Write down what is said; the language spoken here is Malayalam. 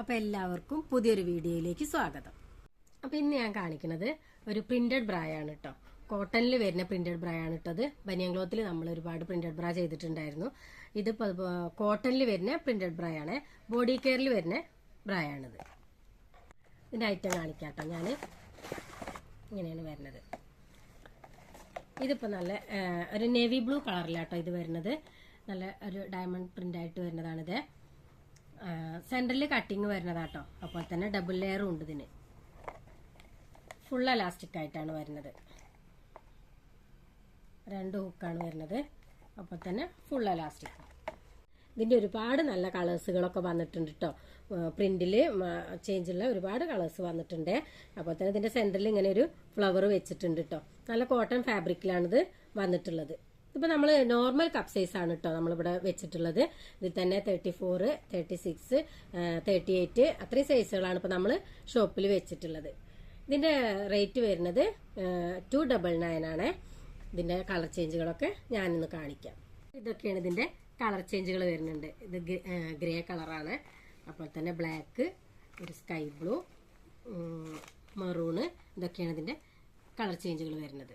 അപ്പോൾ എല്ലാവർക്കും പുതിയൊരു വീഡിയോയിലേക്ക് സ്വാഗതം. അപ്പോൾ ഇന്ന് ഞാൻ കാണിക്കുന്നത് ഒരു പ്രിന്റഡ് ബ്രായാണ് കേട്ടോ കോട്ടണിൽ വരുന്ന പ്രിന്റഡ് ബ്രായാണ് ഇട്ടത് ബനിയൻ ക്ലോത്തിൽ നമ്മൾ ഒരുപാട് പ്രിന്റഡ് ബ്രാ ചെയ്തിട്ടുണ്ടായിരുന്നു. ഇത് കോട്ടണിൽ വരുന്ന പ്രിന്റഡ് ബ്രായാണ് ബോഡി കെയറിൽ വരുന്ന ബ്രായാണിത് ഇതിന്റെ ഐറ്റം കാണിക്കാം കേട്ടോ ഞാൻ ഇങ്ങനെയാണ് വരുന്നത്. ഇതിപ്പോൾ നല്ല ഒരു നേവി ബ്ലൂ കളറിലാട്ടോ ഇത് വരുന്നത്. നല്ല ഒരു ഡയമണ്ട് പ്രിന്റ് ആയിട്ട് വരുന്നതാണിത് സെന്ററിൽ കട്ടിങ് വരുന്നതാട്ടോ. അപ്പോൾ തന്നെ ഡബിൾ ലെയറും ഉണ്ട് ഇതിന്. ഫുൾ അലാസ്റ്റിക് ആയിട്ടാണ് വരുന്നത്. രണ്ട് ഹുക്കാണ് വരുന്നത്. അപ്പോൾ തന്നെ ഫുൾ അലാസ്റ്റിക് ഇതിന്റെ ഒരുപാട് നല്ല കളേഴ്സുകളൊക്കെ വന്നിട്ടുണ്ട് കേട്ടോ പ്രിന്റിൽ ചേഞ്ചുള്ള ഒരുപാട് കളേഴ്സ് വന്നിട്ടുണ്ട്. അപ്പോൾ തന്നെ ഇതിന്റെ സെന്ററിൽ ഇങ്ങനെ ഒരു ഫ്ലവർ വെച്ചിട്ടുണ്ട് കേട്ടോ നല്ല കോട്ടൺ ഫാബ്രിക്കിലാണിത് വന്നിട്ടുള്ളത്. ഇപ്പൊ നമ്മൾ നോർമൽ കപ്പ് സൈസ് ആണ് കേട്ടോ നമ്മളിവിടെ വെച്ചിട്ടുള്ളത്. ഇതിൽ തന്നെ thirty four thirty six thirty eight അത്രയും സൈസുകളാണ് ഇപ്പോൾ നമ്മൾ ഷോപ്പിൽ വെച്ചിട്ടുള്ളത്. ഇതിന്റെ റേറ്റ് വരുന്നത് ടു ഡബിൾ നയൻ ആണ്. ഇതിന്റെ കളർ ചേഞ്ചുകളൊക്കെ ഞാനിന്ന് കാണിക്കാം. ഇതൊക്കെയാണ് ഇതിന്റെ കളർ ചേഞ്ചുകൾ വരുന്നുണ്ട്. ഇത് ഗ്രേ കളറാണ് അപ്പോൾ തന്നെ ബ്ലാക്ക് ഒരു സ്കൈ ബ്ലൂ മെറൂണ് ഇതൊക്കെയാണ് ഇതിന്റെ കളർ ചേഞ്ചുകൾ വരുന്നത്.